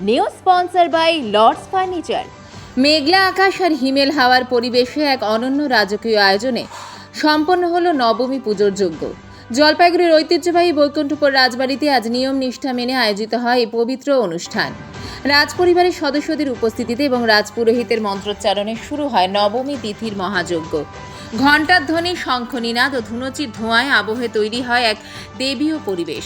New sponsor by Lords furniture মেঘলা আকাশ আর হিমেল হাওয়ার পরিবেশে এক অনন্য রাজকীয় আয়োজনে সম্পন্ন হলো নবমী পুজোর যজ্ঞ। জলপাইগুড়ির ঐতিহ্যবাহী বৈকুণ্ঠপুর রাজবাড়িতে আজ নিয়ম নিষ্ঠা মেনে আয়োজিত হয় এই পবিত্র অনুষ্ঠান। রাজপরিবারের সদস্যদের উপস্থিতিতে এবং রাজপুরোহিতের মন্ত্রোচ্চারণে শুরু হয় নবমী তিথির মহাযজ্ঞ। ঘণ্টার ধ্বনি শঙ্খনীনাদ ও ধুনুচির ধোঁয়ায় আবহে তৈরি হয় এক দেবীয় পরিবেশ।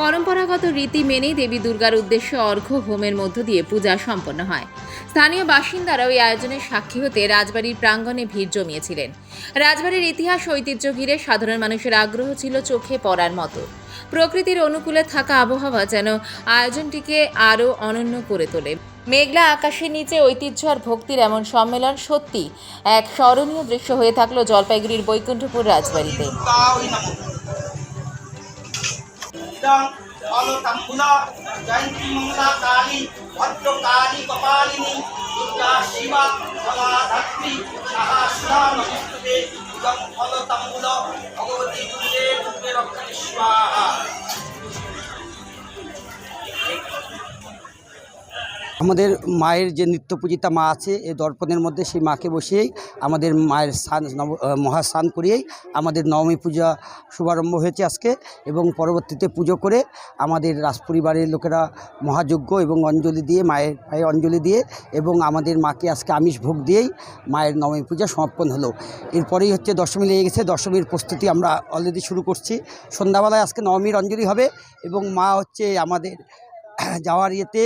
পরম্পরাগত রীতি মেনেই দেবী দুর্গার উদ্দেশ্যে অর্ঘ্য হোমের মধ্য দিয়ে পূজা সম্পন্ন হয়। স্থানীয় বাসিন্দারা ওই আয়োজনের সাক্ষী হতে রাজবাড়ির প্রাঙ্গণে ভিড় জমিয়েছিলেন। রাজবাড়ির ইতিহাস ঐতিহ্য ঘিরে সাধারণ মানুষের আগ্রহ ছিল চোখে পড়ার মতো। প্রকৃতির অনুকূলে থাকা আবহাওয়া যেন আয়োজনটিকে আরও অনন্য করে তোলে। মেঘলা আকাশের নিচে ঐতিহ্য আর ভক্তির এমন সম্মেলন সত্যি এক স্মরণীয় দৃশ্য হয়ে থাকল জলপাইগুড়ির বৈকুণ্ঠপুর রাজবাড়িতে। ইদং অলতাম্বুল জয়ন্তী মঙ্গলা কালী, ভদ্রকালী কপালিনী, দুর্গা শিবা কলাধাত্রী সাহা নমস্তুতে ইদং অলতাম্বুল ভগবতী দুর্গে দুর্গে রক্ষণে স্বাহা আমাদের মায়ের যে নিত্য পূজিতা মা আছে, এই দর্পণের মধ্যে সেই মাকে বসিয়েই আমাদের মায়ের স্নান, নব মহাস্নান করিয়েই আমাদের নবমী পূজা শুভারম্ভ হয়েছে আজকে এবং পরবর্তীতে পুজো করে আমাদের রাজপরিবারের লোকেরা মহাযজ্ঞ এবং অঞ্জলি দিয়ে মায়ের পায়ে অঞ্জলি দিয়ে এবং আমাদের মাকে আজকে আমিষ ভোগ দিয়েই মায়ের নবমী পূজা সমাপন হলো। এরপরেই হচ্ছে দশমী লেগে গেছে, দশমীর প্রস্তুতি আমরা অলরেডি শুরু করছি। সন্ধ্যাবেলায় আজকে নবমীর অঞ্জলি হবে এবং মা হচ্ছে আমাদের যাওয়ার ইয়েতে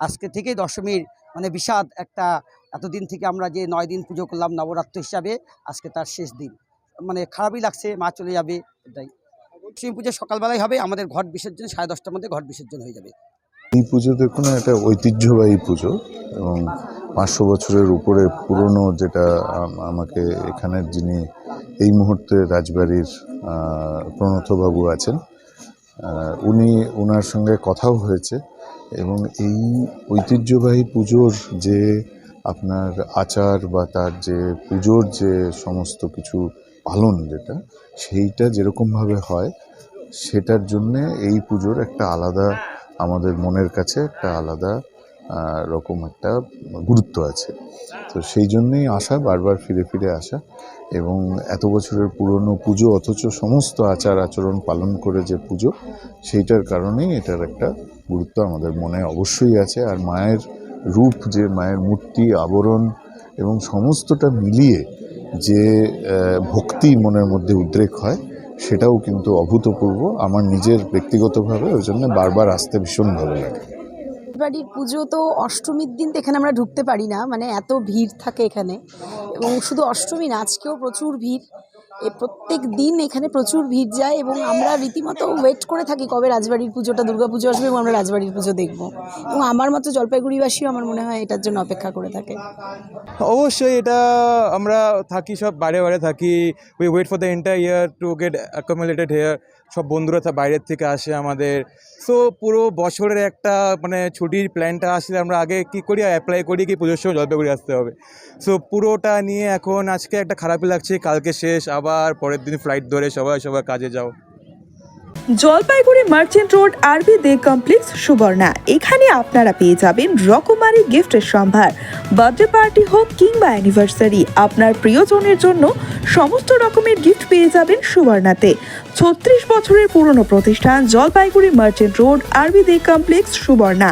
আজকে থেকেই দশমীর মানে বিষাদ একটা এতদিন থেকে আমরা যে নয় দিন পুজো করলাম নবরাত্র হিসাবে, আজকে তার শেষ দিন। মানে খারাপই লাগছে, মা চলে যাবে, এটাই। লক্ষ্মী পুজো সকালবেলায় হবে, আমাদের ঘট বিসর্জন, সাড়ে দশটার মধ্যে ঘট বিসর্জন হয়ে যাবে। এই পুজো দেখুন একটা ঐতিহ্যবাহী পুজো এবং পাঁচশো বছরের উপরে পুরনো যেটা আমাকে এখানের যিনি এই মুহূর্তে রাজবাড়ির প্রণতবাবু আছেন উনি ওনার সঙ্গে কথাও হয়েছে। এবং এই ঐতিহ্যবাহী পুজোর যে আপনার আচার বা তার যে পুজোর যে সমস্ত কিছু পালন যেটা, সেইটা যেরকমভাবে হয়, সেটার জন্যে এই পুজোর একটা আলাদা, আমাদের মনের কাছে একটা আলাদা রকম একটা গুরুত্ব আছে। তো সেই জন্যেই আসা, বারবার ফিরে ফিরে আসা এবং এত বছরের পুরনো পুজো অথচ সমস্ত আচার আচরণ পালন করে যে পুজো, সেইটার কারণেই এটার একটা গুরুত্ব আমাদের মনে অবশ্যই আছে আর মায়ের রূপ যে মায়ের মূর্তি, আবরণ এবং সমস্তটা মিলিয়ে যে ভক্তি মনের মধ্যে উদ্রেক হয়, সেটাও কিন্তু অভূতপূর্ব আমার নিজের ব্যক্তিগতভাবে, ওই জন্য বারবার আসতে ভীষণ ভালো লাগে। বাড়ির পুজো তো অষ্টমীর দিন তো এখানে আমরা ঢুকতে পারি না মানে এত ভিড় থাকে এখানে। এবং শুধু অষ্টমী না, আজকেও প্রচুর ভিড়। প্রত্যেক দিন এখানে প্রচুর ভিড় যায় এবং আমরা রীতিমতো ওয়েট করে থাকি কবে রাজবাড়ির পুজোটা দুর্গা পুজো আসবে এবং আমরা রাজবাড়ির পুজো দেখব। এবং আমার মতো জলপাইগুড়িবাসীও আমার মনে হয় এটার জন্য অপেক্ষা করে থাকে। অবশ্যই এটা আমরা থাকি, সব বাইরে বাইরে থাকি। We wait for the entire year to get accommodated here সব বন্ধুরা বাইরের থেকে আসে আমাদের। সো পুরো বছরের একটা মানে ছুটির প্ল্যানটা আসলে আমরা আগে কী করি অ্যাপ্লাই করি কি পুজোর সময় জলপাইগুড়ি আসতে হবে। সো পুরোটা নিয়ে এখন আজকে একটা খারাপই লাগছে, কালকে শেষ আবার পরের দিন ফ্লাইট ধরে সবাই সবাই কাজে যাও। জলপাইগুড়ি মার্চেন্ট রোড, আরবি দে কমপ্লেক্স, সুবর্ণা। এখানে আপনারা পেয়ে যাবেন রকমারি গিফটের সম্ভার। বার্থডে পার্টি হোক কিংবা অ্যানিভার্সারি আপনার প্রিয়জনের জন্য সমস্ত রকমের গিফট পেয়ে যাবেন সুবর্ণাতে। ছত্রিশ বছরের পুরনো প্রতিষ্ঠান জলপাইগুড়ি মার্চেন্ট রোড, আরবি দে কমপ্লেক্স, সুবর্ণা।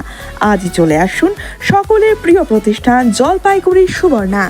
আজই চলে আসুন সকলের প্রিয় প্রতিষ্ঠান জলপাইগুড়ি সুবর্ণা।